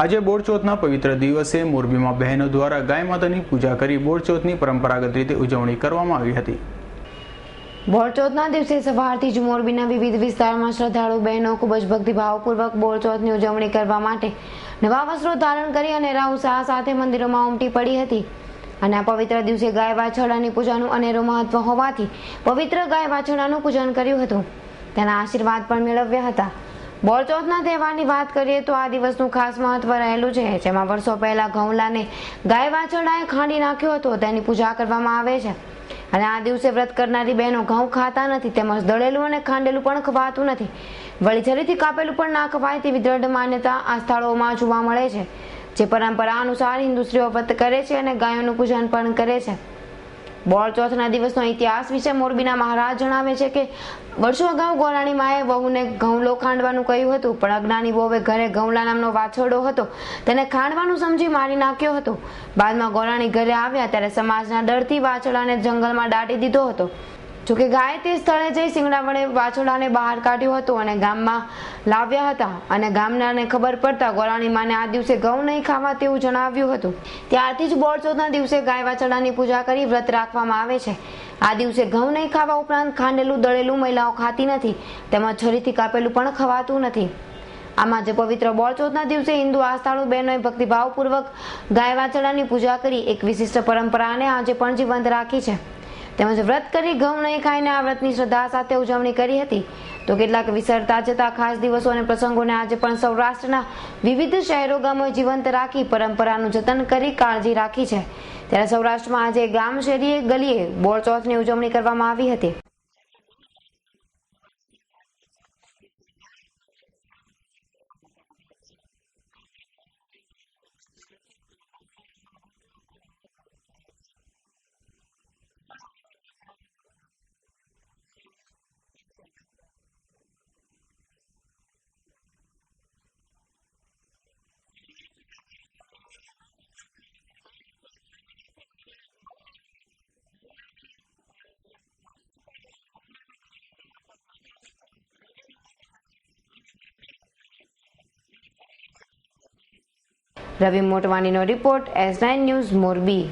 આજે બોરચોથના પવિત્ર દિવસે મોરબીમાં બહેનો દ્વારા ગાય માતાની પૂજા કરી બોરચોથની પરંપરાગત રીતે ઉજવણી કરવામાં આવી હતી. બોરચોથના દિવસે સવારથી જ મોરબીના વિવિધ વિસ્તારમાં શ્રદ્ધાળુ બહેનો ખૂબ જ ભક્તિભાવપૂર્વક બોરચોથની ઉજવણી કરવા માટે નવા વસ્ત્રો ધારણ કરી અને ઉત્સાહ સાથે મંદિરોમાં ઉમટી પડી હતી. અને આ પવિત્ર દિવસે ગાય વાછરડાની પૂજાનું અનેરું મહત્વ હોવાથી પવિત્ર ગાય વાછરડાનું પૂજન કર્યું હતું. તેના આશીર્વાદ પણ મેળવ્યા હતા. બોરચોથના તહેવારની વાત કરીએ તો આ દિવસનું ખાસ મહત્વ રહેલું છે, જેમાં વર્ષો પહેલા ઘઉંલાને ગાય વાછરડાએ ખાંડી નાખ્યો હતો, તેની પૂજા કરવામાં આવે છે. અને આ દિવસે વ્રત કરનારી બહેનો ઘઉં ખાતા નથી, તેમજ દળેલું અને ખાંડેલું પણ ખવાતું નથી. વળી છરીથી કાપેલું પણ ના ખવાય તેવી દ્રઢ માન્યતા આ સ્થળોમાં જોવા મળે છે. જે પરંપરા અનુસાર હિન્દુ સ્ત્રીઓ વ્રત કરે છે અને ગાયોનું પૂજન પણ કરે છે. બોળચોથના દિવસનો ઇતિહાસ વિશે મોરબીના મહારાજ જણાવે છે કે વર્ષો અગાઉ ગોરાણી માએ વહુને ઘઉંલો ખાંડવાનું કહ્યું હતું, પણ અજ્ઞાની વહુએ ઘરે ઘઉંલા નામનો વાછરડો હતો. તેને ખાંડવાનું સમજી મારી નાખ્યો હતો. બાદમાં ગોરાણી ઘરે આવ્યા ત્યારે સમાજના ડરથી વાછરડાને જંગલમાં દાટી દીધો હતો. જોકે ગાય તે સ્થળે જઈ સિંગડા વડે વાછોડાને બહાર કાઢ્યું હતું અને ગામમાં લાવ્યા હતા. અને ગામનાને ખબર પડતા ગોરાણી માને આ દિવસે ઘઉં નહીં ખાવા તેવું જણાવ્યું હતું. ત્યારથી જ બોળચોથના દિવસે ગાય વાછરડાની પૂજા કરી વ્રત રાખવામાં આવે છે. આ દિવસે ઘઉં નહીં ખાવા ઉપરાંત ખાંડેલું, દળેલું મહિલાઓ ખાતી નથી. તેમાં છરીથી કાપેલું પણ ખવાતું નથી. આમાં જે પવિત્ર બોળચોથના દિવસે હિન્દુ આસ્થાળુ બહેનોએ ભક્તિભાવપૂર્વક ગાય વાછડાની પૂજા કરી એક વિશિષ્ટ પરંપરાને આજે પણ જીવંત રાખી છે. તેમજ વ્રત કરી ઘઉં નહીં ખાઈને આ વ્રતની શ્રદ્ધા સાથે ઉજવણી કરી હતી. તો કેટલાક વિસરતા જતા ખાસ દિવસો અને પ્રસંગોને આજે પણ સૌરાષ્ટ્રના વિવિધ શહેરો ગામોએ જીવંત રાખી પરંપરાનું જતન કરી કાળજી રાખી છે. ત્યારે સૌરાષ્ટ્રમાં આજે ગામ શેરીએ ગલીએ બોળચોથની ઉજવણી કરવામાં આવી હતી. Ravi મોટવાણીનો report S nine news Morbi